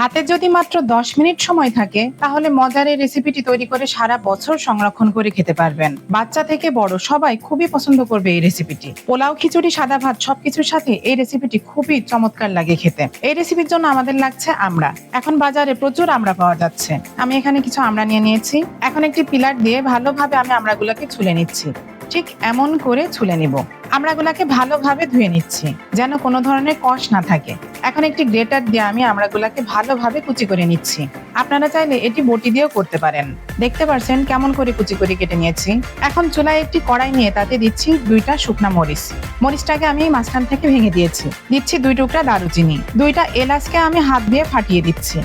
হাতে যদি মাত্র দশ মিনিট সময় থাকে, তাহলে মজার এই রেসিপিটি তৈরি করে সারা বছর সংরক্ষণ করে খেতে পারবেন। বাচ্চা থেকে বড় সবাই খুবই পছন্দ করবে এই রেসিপিটি পোলাও, খিচুড়ি, সাদা ভাত সবকিছুর সাথে এই রেসিপিটি খুবই চমৎকার লাগে খেতে। এই রেসিপির জন্য আমাদের লাগছে আমড়া এখন বাজারে প্রচুর আমড়া পাওয়া যাচ্ছে। আমি এখানে কিছু আমড়া নিয়ে নিয়েছি। এখন একটি পিলার দিয়ে ভালোভাবে আমি আমড়াগুলোকে ছুলে নিচ্ছি। ঠিক এমন করে ছুলে নিব। আমড়াগুলাকে ভালোভাবে ধুয়ে নিচ্ছি, যেন কোনো ধরনের কষ না থাকে। এখন একটি গ্রেটার দিয়ে আমি আমড়াগুলাকে ভালোভাবে কুচি করে নিচ্ছি। আপনারা চাইলে এটি বটি দিয়েও করতে পারেন। দেখতে পারছেন কেমন করে কুচি করে কেটে নিয়েছি। এখন চুলায় একটি কড়াই নিয়ে তাতে দিচ্ছি দুইটা শুকনা মরিচ। মরিচটাকে আমি মাঝখান থেকে ভেঙে দিয়েছি। দিচ্ছি দুই টুকরা দারুচিনি। দুইটা এলাচকে আমি হাত দিয়ে ফাটিয়ে দিচ্ছি।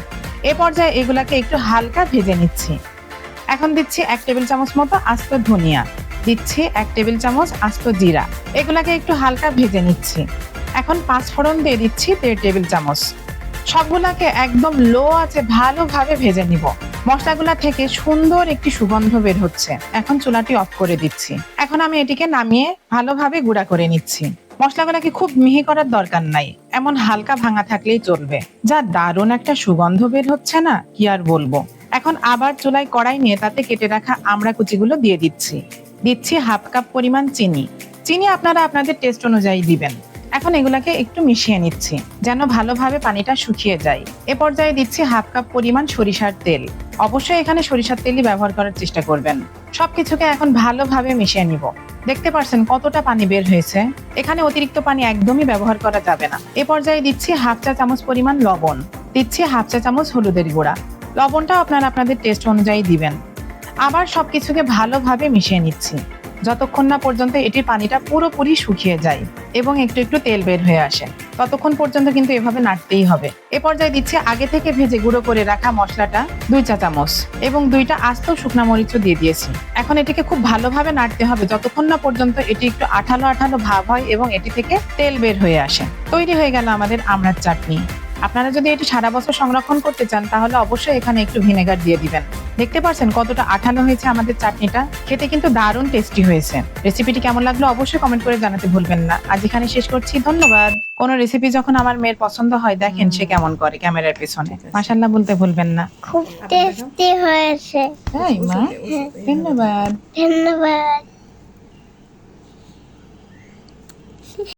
এ পর্যায়ে এগুলাকে একটু হালকা ভেজে নিচ্ছি। এখন দিচ্ছি এক টেবিল চামচ মতো আস্ত ধনিয়া। দিচ্ছি এক টেবিল চামচ আস্ত জিরা। এগুলাকে একটু হালকা ভেজে নিচ্ছি। এখন পাঁচ ফোড়ন দিয়ে দিচ্ছি দেড় টেবিল চামচ। সবগুলাকে একদম লো আছে ভালোভাবে ভেজে নিব। মশলাগুলা থেকে সুন্দর একটি সুগন্ধ বের হচ্ছে। এখন চুলাটি অফ করে দিচ্ছি। এখন আমি এটিকে নামিয়ে ভালোভাবে গুঁড়া করে নিচ্ছি। মশলাগুলাকে খুব মিহি করার দরকার নাই। এমন হালকা ভাঙা থাকলেই চলবে। যা দারুণ একটা সুগন্ধ বের হচ্ছে না, কি আর বলব। এখন আবার চুলায় কড়াই নিয়ে তাতে কেটে রাখা আমড়া কুচিগুলো দিয়ে দিচ্ছি। দিচ্ছি হাফ কাপ পরিমাণ চিনি। চিনি আপনারা আপনাদের টেস্ট অনুযায়ী দিবেন। এখন এগুলাকে একটু মিশিয়ে নিচ্ছি, যেন ভালোভাবে পানিটা শুকিয়ে যায়। এ পর্যায়ে দিচ্ছি হাফ কাপ পরিমাণ সরিষার তেল। অবশ্যই এখানে সরিষার তেলই ব্যবহার করার চেষ্টা করবেন। সবকিছুকে এখন ভালোভাবে মিশিয়ে নিব। দেখতে পারছেন কতটা পানি বের হয়েছে? এখানে অতিরিক্ত পানি একদমই ব্যবহার করা যাবে না। এ পর্যায়ে দিচ্ছি হাফ চা চামচ পরিমাণ লবণ। দিচ্ছি হাফ চা চামচ হলুদের গুঁড়া। লবণটাও আপনারা আপনাদের টেস্ট অনুযায়ী দিবেন। আবার সব কিছুকে ভালোভাবে মিশিয়ে নিচ্ছি। যতক্ষণ না পর্যন্ত এটির পানিটা পুরোপুরি শুকিয়ে যায় এবং একটু একটু তেল বের হয়ে আসে, ততক্ষণ পর্যন্ত কিন্তু এভাবে নাড়তেই হবে। এ পর্যায়ে দিচ্ছে আগে থেকে ভেজে গুঁড়ো করে রাখা মশলাটা দুই চা চামচ এবং দুইটা আস্ত শুকনা মরিচও দিয়ে দিয়েছি। এখন এটিকে খুব ভালোভাবে নাড়তে হবে যতক্ষণ না পর্যন্ত এটি একটু আঠালো আঠালো ভাব হয় এবং এটি থেকে তেল বের হয়ে আসে। তৈরি হয়ে গেল আমাদের আমড়ার চাটনি। আপনারা যদি এটি সারা বছর সংরক্ষণ করতে চান তাহলে অবশ্যই এখানে একটু ভিনেগার দিয়ে দিবেন। দেখতে পাচ্ছেন কতটা আঠালো হয়েছে আমাদের চাটনিটা। খেতে কিন্তু দারুণ টেস্টি হয়েছে। রেসিপিটি কেমন লাগল অবশ্যই কমেন্ট করে জানাতে ভুলবেন না। আজ এখানে শেষ করছি। ধন্যবাদ। কোন রেসিপি যখন আমার মেয়ের পছন্দ হয় দেখেন সে কেমন করে ক্যামেরার পেছনে। মাসাল্লাহ বলতে ভুলবেন না। খুব টেস্টি হয়েছে। তাই মা? ধন্যবাদ। ধন্যবাদ।